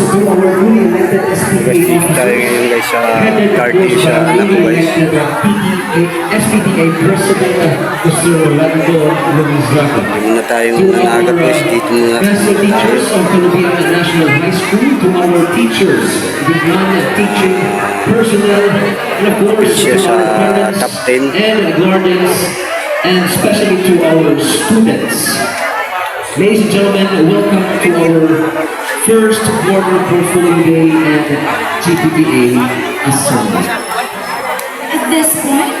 SPDA Tayo ngayon guys sa by anak ko guys. SPDA President, Mr. Orlando Lumizaga. Muna tayong nanagat guys dito muna. Philippine National High School, to our teachers, the non-teaching personnel, and of course Siya to sa our parents top 10. and guardians, and especially to our students. Ladies and gentlemen, welcome to our first quarter portfolio day and GPTA assembly. At this point,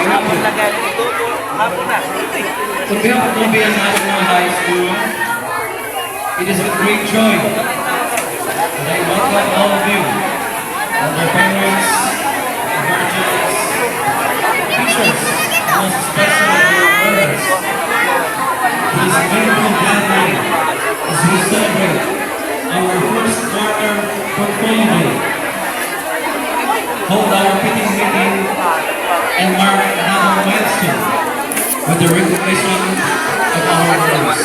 Good afternoon. On behalf of Columbia National High School, it is with great joy that I welcome all of you, all their parents, guardians, teachers, and most especially your learners. This wonderful gathering as we celebrate our first quarter portfolio. Hold our fitting meeting and mark another milestone with the recognition of our learners.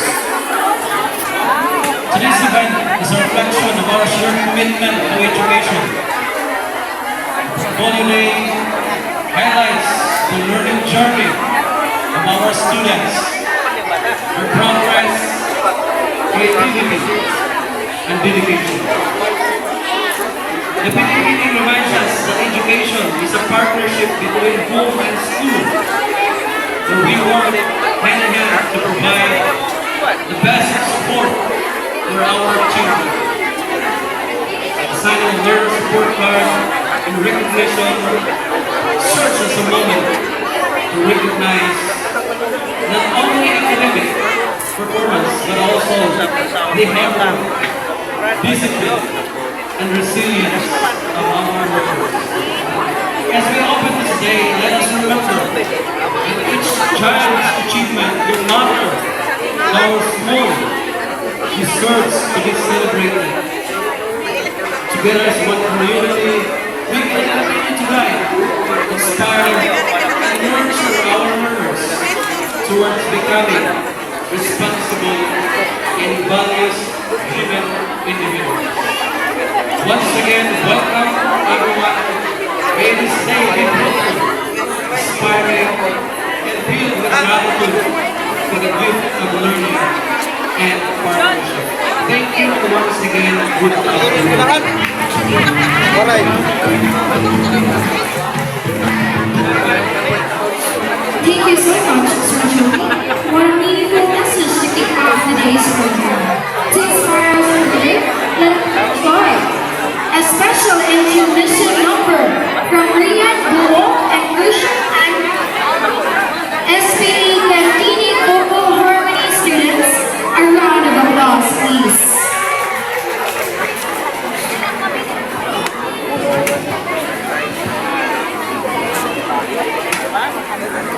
Today's event is a reflection of our shared commitment to education. Day highlights the learning journey of our students, their progress, creativity, and dedication. The meeting reminds us that education is a partnership between home and school, we work hand in hand to provide the best support for our children. Signing a learner support card in recognition serves as a moment to recognize not only academic performance, but also the hard work, discipline, and resilience of our workers. As we open this day, let us remember that each child's achievement, no matter how small, deserves to be celebrated. Together as one community, we can continue to guide, inspire, and nurture our learners towards becoming responsible and values-driven individuals. Once again, welcome everyone. May this day be inspiring, and filled with gratitude for the gift of learning and partnership. Thank you once again. Good afternoon. Thank you so much, Sir Joey. What a meaningful message to kick off today's program. To inspire us today, let enjoy a special intermission number from Rian Buo and Christian and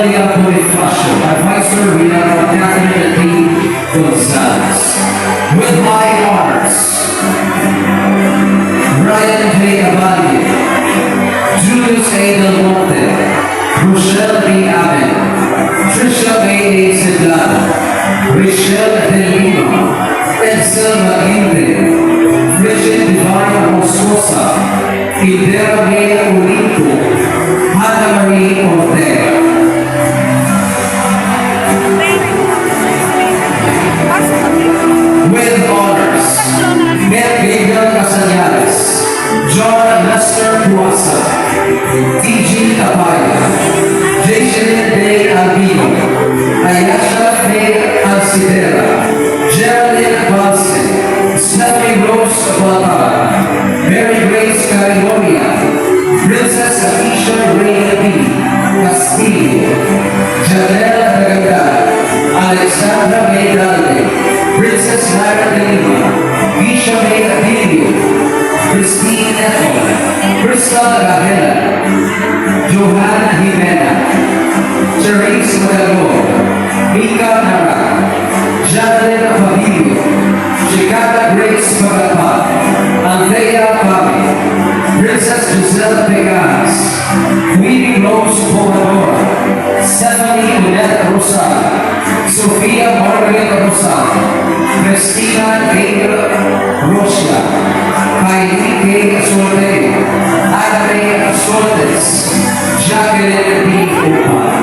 കളിക്കാൻ Lester Puasa, TG Abaya, Jason Bay Albino, Ayasha Faye Alcidera, Geraldine Bunsen, Stephanie Rose Batara, Mary Grace California, Princess Aisha Ray B. Castillo, Janela Tagagda, Alexandra May Princess Lara Delima, Isha May Adilio, Christine Ethel, Crystal Rahela, Johanna Jimena, Therese Moyalor, Mika Nara, Janet Fabio, Chicata Grace Pagapa, Andrea Pami, Princess Giselle Pegas, Queen Rose Pomodora, Stephanie Unette Rosal, Sofia Margaret Rosal, Christina Gabriel Rocha, may ligay kasulatan, at may kasulatan, siya ganyan ang pinagpupan.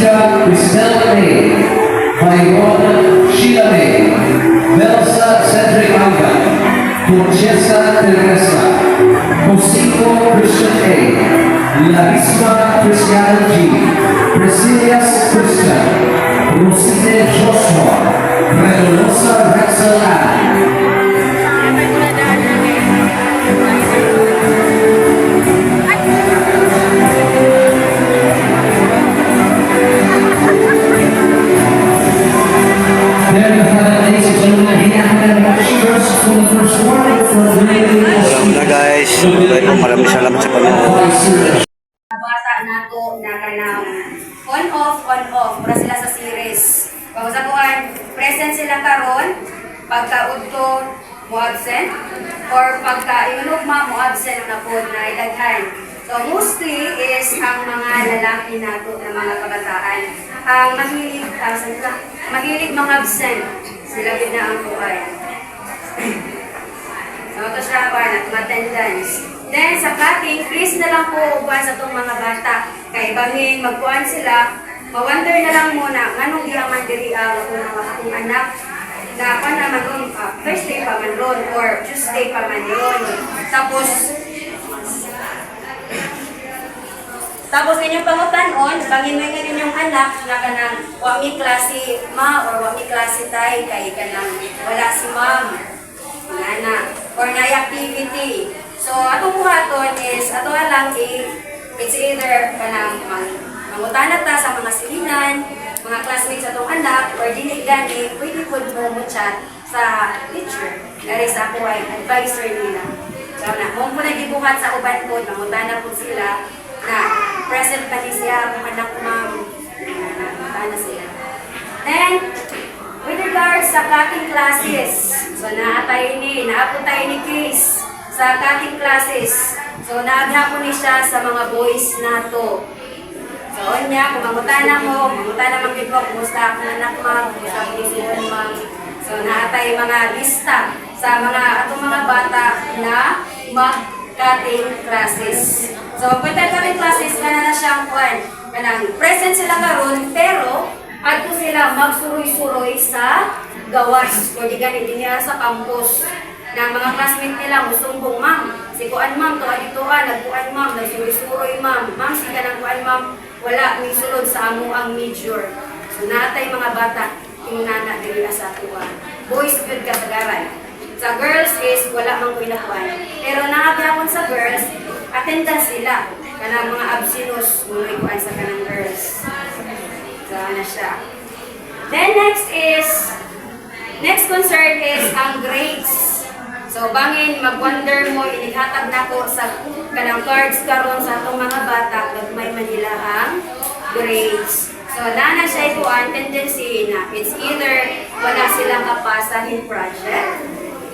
Keisha Christelle May, Vaiona Sheila May, Melsa Cedric Alba, Conchessa Teresa, Josico Christian A, Larissa Cristiano G, Priscilias Christian, Rosine Joshua, Redonosa Rexel A, Alam na guys, dahil po maraming salamat sa panonood. Bata na to, na kanang on off, on off, mura sila sa series. Bago sa kuhan, present sila karon, pagka udto mo absent, or pagka inunog ma mo absent na po na ilaghan. So mostly is ang mga lalaki na mga kabataan ang mahilig ah, saan ka? mahilig mga absent sila gid na ang buhay. So, ito siya pa, attendance. Then, sa cutting, please na lang po upuan sa itong mga bata. Kay bangin, magpuan sila, ma-wonder na lang muna, nganong di man diri ang akong mga akong anak na pa naman ron, ah, Thursday pa man ron, or Tuesday pa man ron. Tapos, tapos inyong pangutanon, bangin mo nga inyong anak na kanang wami klase ma or wami klase tay kay kanang wala si ma'am. Ngana. Or na activity. So atong buhaton is ato lang i it's either kanang mang mangutana ta sa mga silinan, mga classmates atong anak or dili gani pwede pud mo mo chat sa teacher. Dari sa ako ay advisor nila. So na, kung po nagibuhat sa uban po, mangutana po sila na present pa ni siya ang anak ma'am. Mangutana sila. Then, with regards sa cutting classes, so naatay ni, naapon tayo ni Chris sa cutting classes. So naaghapon ni siya sa mga boys nato. So niya, kung mangutana mo, mangutana man gid ko, kumusta ako anak ma'am, kumusta ako ni ma'am. So naatay mga lista sa mga atong mga bata na mag-cutting classes. So pwede cutting classes kana na siyang kwan. Kanang present sila karon pero adto sila magsuroy-suroy sa gawas. O di ganit niya sa campus. Na mga classmate nila musumbong ma'am si kuan ma'am to adituan nagkuan ma'am nagsuroy-suroy ma'am. Ma'am si kanang kuan ma'am wala ni sulod sa amo ang major. So natay mga bata tingnana diri sa tuwa boys good kasagaran sa girls is wala mang kuinakuan pero nakagyapon sa girls attendance sila kanang mga absinus mga kuan sa kanang girls So, ano siya. Then next is, next concern is ang grades. So, bangin, mag-wonder mo, inihatag na ko sa kanang cards karon sa atong mga bata, gagmay Manila ang grades. So, nana siya ito ang tendency na it's either wala silang kapasahin project,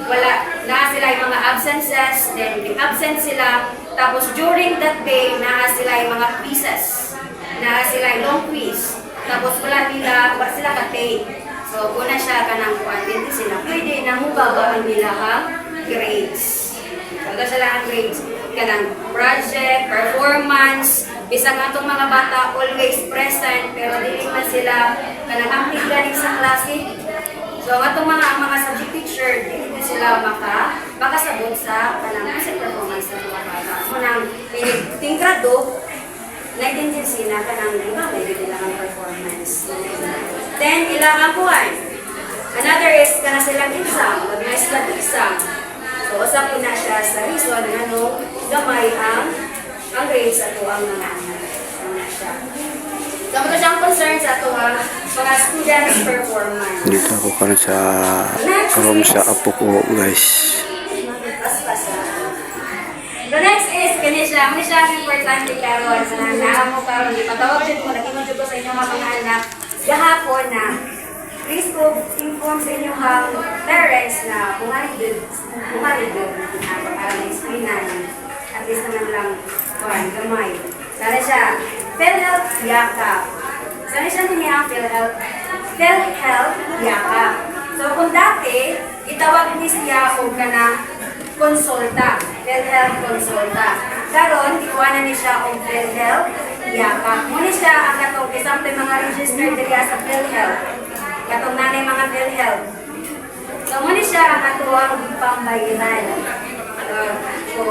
wala na sila yung mga absences, then absent sila, tapos during that day, na sila yung mga quizzes, na sila yung long quiz, tapos wala nila, wala sila ka-take. So, una siya ka ng kuwan, hindi sila pwede na mubaba ang nila ang grades. So, ito sila ang grades. Kanang project, performance, bisang atong mga bata always present, pero dili man sila kanang active galing sa klase. So, atong mga mga subject teacher, din sila maka makasabot sa kanang music performance ng mga bata. So, nang tingkrado, nag-tendency na ka ng iba, may nila ang performance. Then, ilang ang buwan. Another is, kana silang exam, mag-nice lang exam. So, usap na siya sa reason, ano, gamay ang, ang grades ato ang mga anak. Ano na siya. So, siyang concern sa ato performance. Dito ako karon sa room sa apo ko guys. The next is, kani siya, muna siya ang importante karon na naamo karon ipatawag jud ko nakimo jud ko sa inyong mga anak gahapon na please po inform sa inyong parents na bumalik jud bumalik jud para ma-explain na at least naman lang kuan gamay. Sana siya PhilHealth Yakap. Sana siya nini ang PhilHealth PhilHealth Yakap. So kung dati itawag ni siya og kana konsulta, PhilHealth konsulta. Karon ikuha na ni siya og PhilHealth yaka. Muna siya ang katong example mga registered diri sa PhilHealth. Katong nanay mga PhilHealth. So muna siya ang katuwang pambayaran. Uh, so,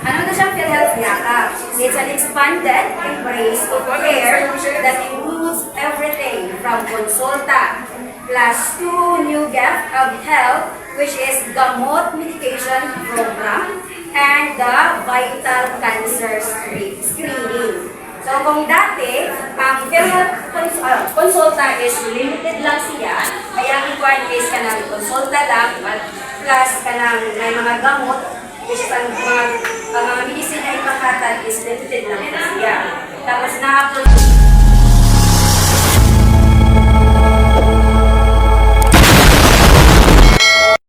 ano na siyang PhilHealth yaka? It's an expanded embrace of care that includes everything from konsulta plus two new gift of health which is gamot medication program and the vital cancer screen- screening. So kung dati, ang PhilHealth cons- uh, consulta is limited lang siya, kaya required is kanang consulta lang plus kanang may mga gamot is ang mga, ang mga medicine na ipakatan is limited lang siya. Tapos na-upload